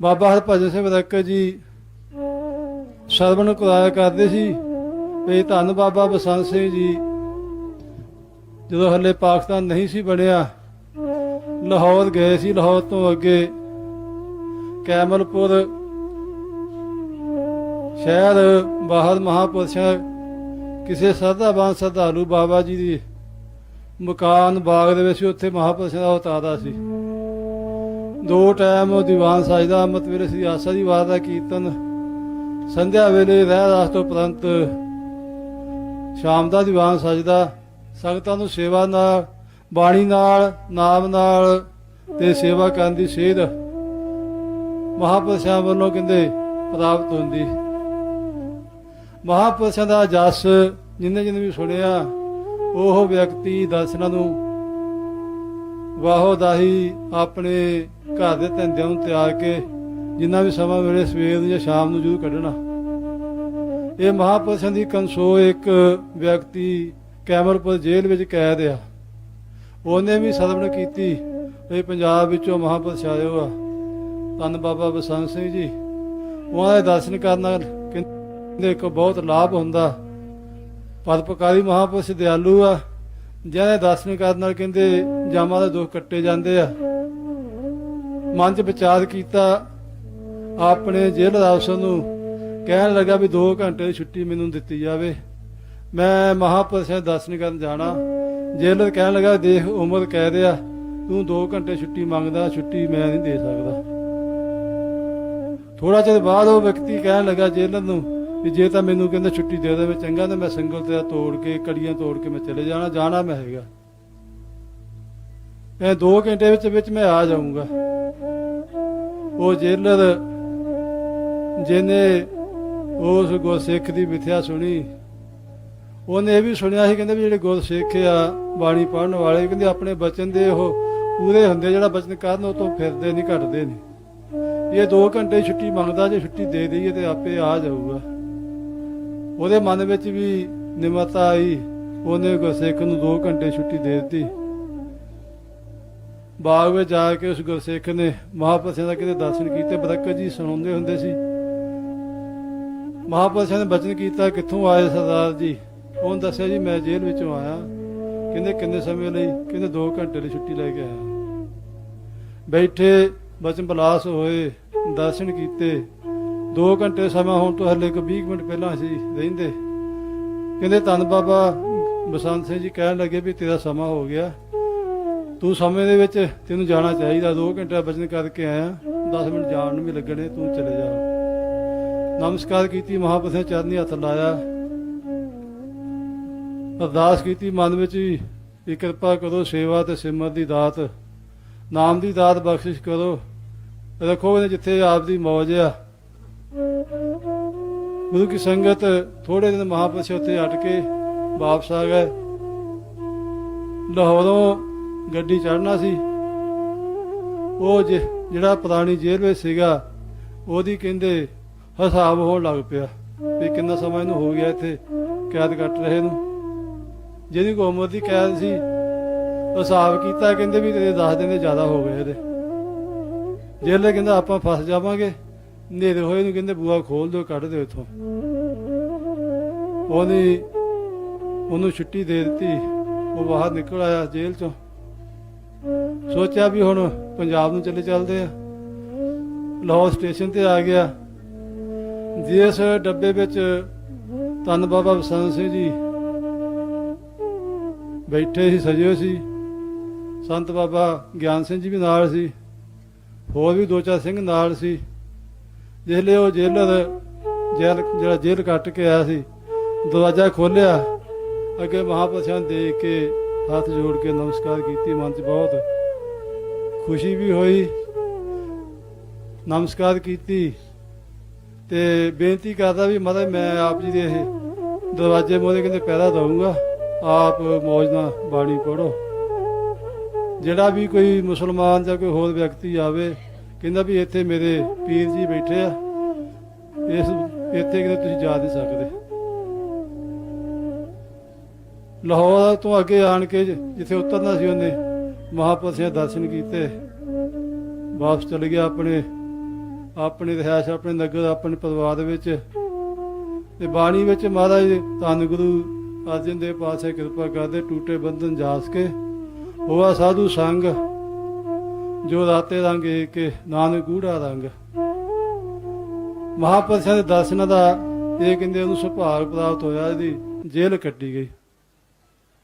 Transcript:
ਬਾਬਾ ਹਰਭਜਨ ਸਿੰਘ ਬਦਕ ਜੀ ਸਰਵਣ ਕੁਰਾਇਆ ਕਰਦੇ ਸੀ। ਤੇ ਧੰਨ ਬਾਬਾ ਬਸੰਤ ਸਿੰਘ ਜੀ, ਜਦੋਂ ਹੱਲੇ ਪਾਕਿਸਤਾਨ ਨਹੀਂ ਸੀ ਬਣਿਆ, ਲਾਹੌਰ ਗਏ ਸੀ, ਲਾਹੌਰ ਤੋਂ ਅੱਗੇ ਕੈਮਲਪੁਰ ਸ਼ਹਿਰ ਬਾਹਰ ਮਹਾਪੁਰਸ਼ਾਂ ਕਿਸੇ ਸਰਦਾਬਾਨ ਸਰਦਾਲੂ ਬਾਬਾ ਜੀ ਦੀ ਮਕਾਨ ਬਾਗ ਦੇ ਵਿੱਚ ਉੱਥੇ ਮਹਾਪੁਰਸ਼ਾਂ ਦਾ ਉਤਾਰਾ ਸੀ। ਦੋ ਟਾਈਮ ਦੀਵਾਨ ਸਾਜਦਾ ਮਤਵੇਰੇ ਸ੍ਰੀ ਆਸਾ ਦੀ ਵਾਰ ਦਾ ਕੀਰਤਨ। ਸੰਧਿਆ ਵੇਲੇ ਰਹਿ ਰਾਸ ਤੋਂ ਉਪਰੰਤ ਸ਼ਾਮ ਦਾ ਦੀਵਾਨ ਸਜਦਾ। ਸੰਗਤਾਂ ਨੂੰ ਸੇਵਾ ਨਾਲ, ਬਾਣੀ ਨਾਲ, ਨਾਮ ਨਾਲ ਤੇ ਸੇਵਾ ਕਰਨ ਦੀ ਸੇਧ ਮਹਾਪੁਰਸ਼ਾਂ ਵੱਲੋਂ ਕਹਿੰਦੇ ਪ੍ਰਾਪਤ ਹੁੰਦੀ। ਮਹਾਪੁਰਸ਼ਾਂ ਦਾ ਜਸ ਜਿੰਨੇ ਜਿੰਨੇ ਵੀ ਸੁਣਿਆ, ਉਹ ਵਿਅਕਤੀ ਦਰਸ਼ਨਾਂ ਨੂੰ ਵਾਹੋ ਦਾਹੀ ਆਪਣੇ ਘਰ ਦੇ ਧੰਦਿਆਂ ਨੂੰ ਤਿਆਰ ਕੇ ਜਿੰਨਾ ਵੀ ਸਮਾਂ ਮਿਲੇ ਸਵੇਰ ਨੂੰ ਜਾਂ ਸ਼ਾਮ ਨੂੰ ਜ਼ਰੂਰ ਕੱਢਣਾ। ਇਹ ਮਹਾਪੁਰਸ਼ਾਂ ਦੀ ਕੰਸੋ ਇੱਕ ਵਿਅਕਤੀ ਕੈਮਰਪੁਰ ਜੇਲ੍ਹ ਵਿੱਚ ਕੈਦ ਆ। ਉਹਨੇ ਵੀ ਸਦਮਣ ਕੀਤੀ। ਇਹ ਪੰਜਾਬ ਵਿੱਚੋਂ ਮਹਾਪੁਰਸ਼ ਆਇਓ ਆ। ਧੰਨ ਬਾਬਾ ਬਸੰਤ ਸਿੰਘ ਜੀ। ਉਹਨਾਂ ਦੇ ਦਰਸ਼ਨ ਕਰਨ ਨਾਲ ਕਹਿੰਦੇ ਇੱਕ ਬਹੁਤ ਲਾਭ ਹੁੰਦਾ। ਪਰਪਕਾਰੀ ਮਹਾਪੁਰਸ਼ ਦਿਆਲੂ ਆ। ਜਿਹਨਾਂ ਦੇ ਦਰਸ਼ਨ ਕਰਨ ਨਾਲ ਕਹਿੰਦੇ ਜਾਮਾਂ ਦੇ ਦੁੱਖ ਕੱਟੇ ਜਾਂਦੇ ਆ। ਮਨ 'ਚ ਵਿਚਾਰ ਕੀਤਾ, ਆਪਣੇ ਜੇਲ੍ਹ ਅਫਸਰ ਨੂੰ ਕਹਿਣ ਲੱਗਾ ਵੀ 2 ਘੰਟੇ ਦੀ ਛੁੱਟੀ ਮੈਨੂੰ ਦਿੱਤੀ ਜਾਵੇ। ਮੈਂ ਮਹਾਪੁਰਸ਼ ਦਰਸ਼ਨ ਕਰਨ ਜਾਣਾ। ਜੇਲ੍ਹ ਕਹਿਣ ਲੱਗਾ, ਦੇਖ ਉਮਰ ਕਹਿ ਰਿਹਾ ਤੂੰ 2 ਘੰਟੇ ਛੁੱਟੀ ਮੰਗਦਾ, ਛੁੱਟੀ ਮੈਂ ਨਹੀਂ ਦੇ ਸਕਦਾ। ਥੋੜਾ ਚਿਰ ਬਾਅਦ ਉਹ ਵਿਅਕਤੀ ਕਹਿਣ ਲੱਗਾ ਜੇਲ੍ਹ ਨੂੰ ਵੀ ਜੇ ਤਾਂ ਮੈਨੂੰ ਕਹਿੰਦਾ ਛੁੱਟੀ ਦੇ ਦੇਵੇ, ਚੰਗਾ, ਤਾਂ ਮੈਂ ਸੰਗਲ ਤੇ ਤੋੜ ਕੇ, ਕੜੀਆਂ ਤੋੜ ਕੇ ਮੈਂ ਚਲੇ ਜਾਣਾ ਜਾਣਾ ਮੈਂ ਹੈਗਾ। ਇਹ 2 ਘੰਟੇ ਵਿੱਚ ਵਿੱਚ ਮੈਂ ਆ ਜਾਊਂਗਾ। ਉਹ ਜੇਲਰ ਜਿਹਨੇ ਉਸ ਗੁਰਸਿੱਖ ਦੀ ਮਿਥਿਆ ਸੁਣੀ। ਉਹਨੇ ਇਹ ਵੀ ਸੁਣਿਆ ਸੀ, ਕਹਿੰਦੇ ਵੀ ਜਿਹੜੇ ਗੁਰਸਿੱਖ ਆ, ਬਾਣੀ ਪੜਨ ਵਾਲੇ, ਕਹਿੰਦੇ ਆਪਣੇ ਬਚਨ ਦੇ ਉਹ ਪੂਰੇ ਹੁੰਦੇ, ਜਿਹੜਾ ਬਚਨ ਕਰਨ, ਉਹ ਤੋਂ ਫਿਰਦੇ ਨਹੀਂ, ਘਟਦੇ ਨਹੀਂ। ਇਹ 2 ਘੰਟੇ ਛੁੱਟੀ ਮੰਗਦਾ, ਜੇ ਛੁੱਟੀ ਦੇ ਦਈਏ ਤੇ ਆਪੇ ਆ ਜਾਊਗਾ। ਉਹਦੇ ਮਨ ਵਿੱਚ ਵੀ ਨਿਮਰਤਾ ਆਈ। ਉਹਨੇ ਗੁਰਸਿੱਖ ਨੂੰ 2 ਘੰਟੇ ਛੁੱਟੀ ਦੇ ਦਿੱਤੀ। ਬਾਗ ਵਿੱਚ ਜਾ ਕੇ ਉਸ ਗੁਰਸਿੱਖ ਨੇ ਮਹਾਪੁਰਸ਼ਾਂ ਦਾ ਕਿਤੇ ਦਰਸ਼ਨ ਕੀਤੇ ਬਰਕਤ ਜੀ ਸੁਣਾਉਂਦੇ ਹੁੰਦੇ ਸੀ। ਮਹਾਪੁਰਸ਼ਾਂ ਨੇ ਬਚਨ ਕੀਤਾ, ਕਿੱਥੋਂ ਆਏ ਸਰਦਾਰ ਜੀ? ਉਹਨੇ ਦੱਸਿਆ, ਜੀ, ਮੈਂ ਜੇਲ੍ਹ ਵਿੱਚੋਂ ਆਇਆ। ਕਹਿੰਦੇ ਕਿੰਨੇ ਸਮੇਂ ਲਈ? ਕਹਿੰਦੇ 2 ਘੰਟੇ ਲਈ ਛੁੱਟੀ ਲੈ ਕੇ ਆਇਆ। ਬੈਠੇ, ਬਚਨ ਬਲਾਸ ਹੋਏ, ਦਰਸ਼ਨ ਕੀਤੇ। 2 ਘੰਟੇ ਸਮਾਂ ਹੋਣ ਤੋਂ ਹੱਲੇ ਕੋ 20 ਮਿੰਟ ਪਹਿਲਾਂ ਅਸੀਂ ਰਹਿੰਦੇ। ਕਹਿੰਦੇ, ਧੰਨ ਬਾਬਾ, ਬਸੰਤ ਸਿੰਘ ਜੀ ਕਹਿਣ ਲੱਗੇ ਵੀ ਤੇਰਾ ਸਮਾਂ ਹੋ ਗਿਆ। ਤੂੰ ਸਮੇਂ ਦੇ ਵਿੱਚ ਤੈਨੂੰ ਜਾਣਾ ਚਾਹੀਦਾ 2 ਘੰਟੇ ਬਚਨ ਕਰਕੇ ਆਇਆ 10 ਮਿੰਟ ਜਾਣ ਨੂੰ ਵੀ ਲੱਗਣੇ, ਤੂੰ ਚਲੇ ਜਾ। ਨਮਸਕਾਰ ਕੀਤੀ, ਮਹਾਪੁਰਸ਼ਾਂ ਚਰਨੀ ਹੱਥ ਲਾਇਆ। ਅਰਦਾਸ ਕੀਤੀ, ਮਨ ਵਿੱਚ ਵੀ ਵੀ ਕਿਰਪਾ ਕਰੋ, ਸੇਵਾ ਤੇ ਸਿਮਰ ਦੀ ਦਾਤ। ਨਾਮ ਦੀ ਦਾਤ ਬਖਸ਼ਿਸ਼ ਕਰੋ। ਰੱਖੋ ਜਿੱਥੇ ਆਪ ਦੀ ਮੌਜ ਆ। ਗੁਰੂ ਕੀ ਸੰਗਤ ਥੋੜੇ ਦਿਨ ਮਹਾਪੁਰਸ਼ ਉੱਥੇ ਅਟ ਕੇ ਵਾਪਸ ਆ ਗਏ। ਲਾਹੌਰੋਂ ਗੱਡੀ ਚੜਨਾ ਸੀ। ਉਹ ਜਿ- ਜਿਹੜਾ ਪੁਰਾਣੀ ਜੇਲ੍ਹ ਵਿੱਚ ਸੀਗਾ, ਉਹਦੀ ਕਹਿੰਦੇ ਹਿਸਾਬ ਹੋਣ ਲੱਗ ਪਿਆ ਵੀ ਕਿੰਨਾ ਸਮਾਂ ਇਹਨੂੰ ਹੋ ਗਿਆ ਇੱਥੇ ਕੈਦ ਕੱਟ ਰਹੇ ਨੂੰ। ਜਿਹਦੀ ਕੋ ਉਮਰ ਦੀ ਕੈਦ ਸੀ, ਹਿਸਾਬ ਕੀਤਾ, ਕਹਿੰਦੇ ਵੀ ਤੇਰੇ 10 ਦਿਨ ਦੇ ਜ਼ਿਆਦਾ ਹੋ ਗਏ ਇਹਦੇ। ਜੇਲ੍ਹ ਕਹਿੰਦਾ ਆਪਾਂ ਫਸ ਜਾਵਾਂਗੇ ਨੇਰੇ ਹੋਏ ਨੂੰ ਕਹਿੰਦੇ ਬੂਆ ਖੋਲ ਦਿਓ, ਕੱਢ ਦਿਓ ਇੱਥੋਂ। ਉਹਨੇ ਉਹਨੂੰ ਛੁੱਟੀ ਦੇ ਦਿੱਤੀ, ਉਹ ਬਾਹਰ ਨਿਕਲ ਆਇਆ ਜੇਲ੍ਹ ਚੋਂ। ਸੋਚਿਆ ਵੀ ਹੁਣ ਪੰਜਾਬ ਨੂੰ ਚੱਲੇ ਚੱਲਦੇ ਆ। ਲਾਹੌਰ ਸਟੇਸ਼ਨ ਤੇ ਆ ਗਿਆ। ਜਿਸ ਡੱਬੇ ਵਿੱਚ ਧੰਨ ਬਾਬਾ ਬਸੰਤ ਸਿੰਘ ਜੀ ਬੈਠੇ ਸੀ, ਸਜੇ ਸੀ। ਸੰਤ ਬਾਬਾ ਗਿਆਨ ਸਿੰਘ ਜੀ ਵੀ ਨਾਲ ਸੀ। ਹੋਰ ਵੀ ਦੋ ਚਾਰ ਸਿੰਘ ਨਾਲ ਸੀ। ਜਿਹਲੇ ਉਹ ਜੇਲਰ ਜੇਲ ਜਿਹੜਾ ਜੇਲ੍ਹ ਕੱਟ ਕੇ ਆਇਆ ਸੀ, ਦਰਵਾਜ਼ਾ ਖੋਲਿਆ ਅੱਗੇ ਮਹਾਪੁਰਸ਼ਾਂ ਨੂੰ ਦੇਖ ਕੇ ਹੱਥ ਜੋੜ ਕੇ ਨਮਸਕਾਰ ਕੀਤੀ, ਮਨ 'ਚ ਬਹੁਤ ਖੁਸ਼ੀ ਵੀ ਹੋਈ। ਨਮਸਕਾਰ ਕੀਤੀ ਤੇ ਬੇਨਤੀ ਕਰਦਾ ਵੀ ਮਤਲਬ ਮੈਂ ਆਪ ਜੀ ਦੇ ਇਹ ਦਰਵਾਜ਼ੇ ਮੋਰੇ ਕਹਿੰਦੇ ਪਹਿਰਾ ਦਊਂਗਾ ਆਪ ਮੌਜ ਨਾਲ ਬਾਣੀ ਪੜੋ ਜਿਹੜਾ ਵੀ ਕੋਈ ਮੁਸਲਮਾਨ ਜਾਂ ਕੋਈ ਹੋਰ ਵਿਅਕਤੀ ਆਵੇ, ਕਹਿੰਦਾ ਵੀ ਇੱਥੇ ਮੇਰੇ ਪੀਰ ਜੀ ਬੈਠੇ ਆ। ਇਸ ਇੱਥੇ ਕਿਤੇ ਤੁਸੀਂ ਜਾ ਨਹੀਂ ਸਕਦੇ। ਲਾਹੌਰ ਤੋਂ ਅੱਗੇ ਆਣ ਕੇ ਜਿੱਥੇ ਉਤਰਨਾ ਸੀ ਉਹਨੇ ਮਹਾਪੁਰਸ਼ਾਂ ਦਰਸ਼ਨ ਕੀਤੇ। ਵਾਪਸ ਚਲੇ ਗਿਆ ਆਪਣੇ ਆਪਣੇ ਰਿਹਾਇਸ਼, ਆਪਣੇ ਨਗਰ, ਆਪਣੇ ਪਰਿਵਾਰ ਦੇ ਵਿੱਚ। ਤੇ ਬਾਣੀ ਵਿੱਚ ਮਹਾਰਾਜ ਧੰਨ ਗੁਰੂ ਅਰਜਨ ਦੇ ਪਾਸੇ ਕਿਰਪਾ ਕਰਦੇ ਟੂਟੇ ਬੰਧਨ ਜਾਸ ਕੇ, ਹੋਆ ਸਾਧੂ ਸੰਗ, ਜੋ ਰਾਤੇ ਰੰਗ ਏਕੇ ਨਾਨਕ ਗੂੜਾ ਰੰਗ। ਮਹਾਪੁਰਸ਼ਾਂ ਦੇ ਦਰਸ਼ਨਾਂ ਦਾ ਇਹ ਕਹਿੰਦੇ ਉਹਨੂੰ ਸੁਭਾਗ ਪ੍ਰਾਪਤ ਹੋਇਆ, ਇਹਦੀ ਜੇਲ੍ਹ ਕੱਟੀ ਗਈ।